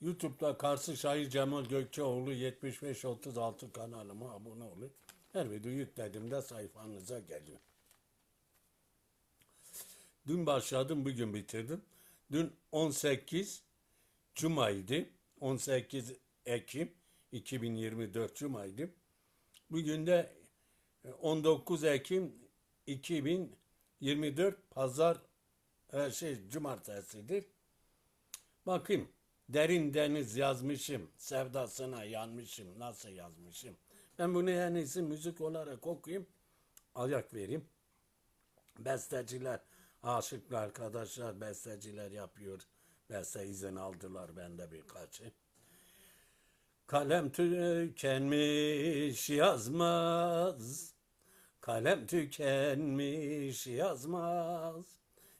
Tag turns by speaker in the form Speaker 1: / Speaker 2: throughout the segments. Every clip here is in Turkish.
Speaker 1: YouTube'da Karşı Şair Cemal Gökçeoğlu 7536 kanalıma abone olun. Her video yüklediğimde sayfanıza geliyor. Dün başladım, bugün bitirdim. Dün 18 Cuma'ydı. 18 Ekim 2024 Cuma'ydı. Bugün de 19 Ekim 2024 Pazar e, şey Cumartesidir. Bakayım. Derin deniz yazmışım. Sevdasına yanmışım. Nasıl yazmışım? Ben bunu en iyisi müzik olarak okuyayım. Ayak vereyim. Besteciler, aşıklı arkadaşlar besteciler yapıyor. Beste izin aldılar bende birkaçı. Kalem tükenmiş yazmaz. Kalem tükenmiş yazmaz.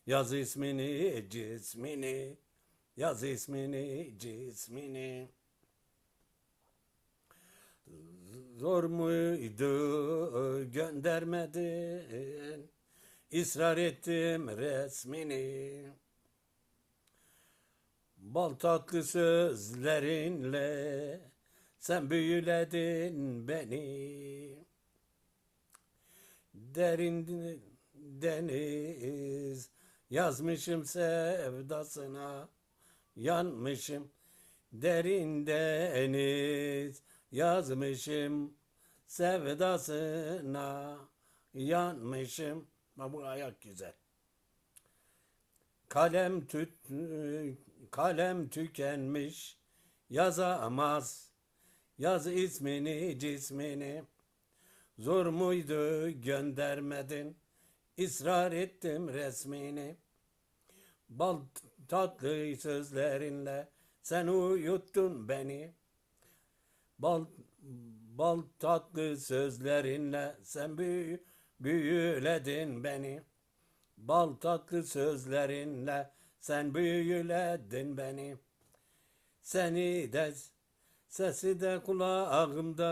Speaker 1: Yaz ismini cismini. Yaz ismini cismini. Zor muydu göndermedin? İsrar ettim resmini. Bal tatlı sözlerinle sen büyüledin beni. Derin deniz yazmışım sevdasına yanmışım. Derin deniz yazmışım sevdasına yanmışım. Bak bu ayak güzel. Kalem tüt kalem tükenmiş yazamaz. Yaz ismini cismini. Zor muydu göndermedin. İsrar ettim resmini. Bal tatlı sözlerinle sen uyuttun beni. Bal bal tatlı sözlerinle sen büyü, büyüledin beni. Bal tatlı sözlerinle sen büyüledin beni. Seni de sesi de kulağımda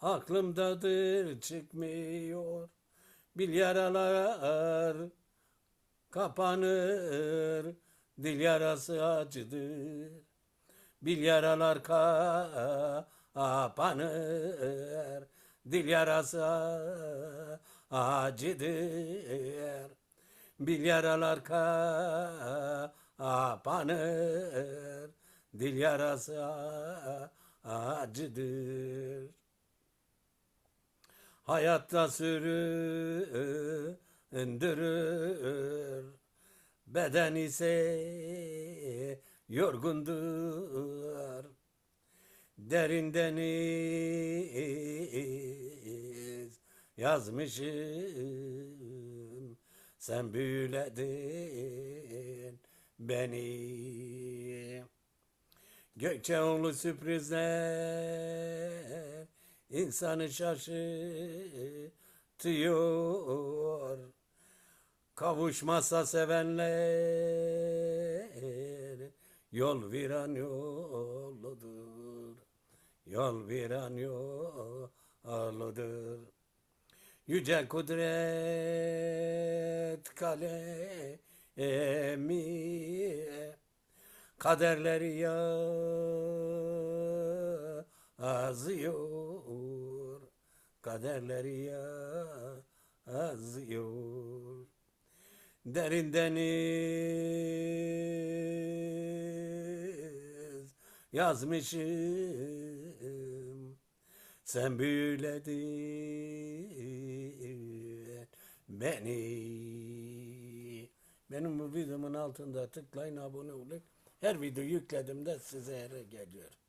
Speaker 1: aklımdadır çıkmıyor. Bil yaralar kapanır dil yarası acıdır. Bil yaralar kapanır dil yarası acıdır. Bil yaralar kapanır dil yarası acıdır. Hayatta süründürür beden ise yorgundur. Derin deniz yazmışım sen büyüledin beni. Gökçeoğlu sürprizler insanı şaşırtıyor. Kavuşmasa sevenler yol viran yoludur. Yol viran yoludur. Yüce kudret kalemi kaderleri yazıyor. Kaderleri yazıyor. Derin deniz yazmışım. Sen büyüledin beni. Benim bu videomun altında tıklayın abone olun. Her video yüklediğimde size geliyor.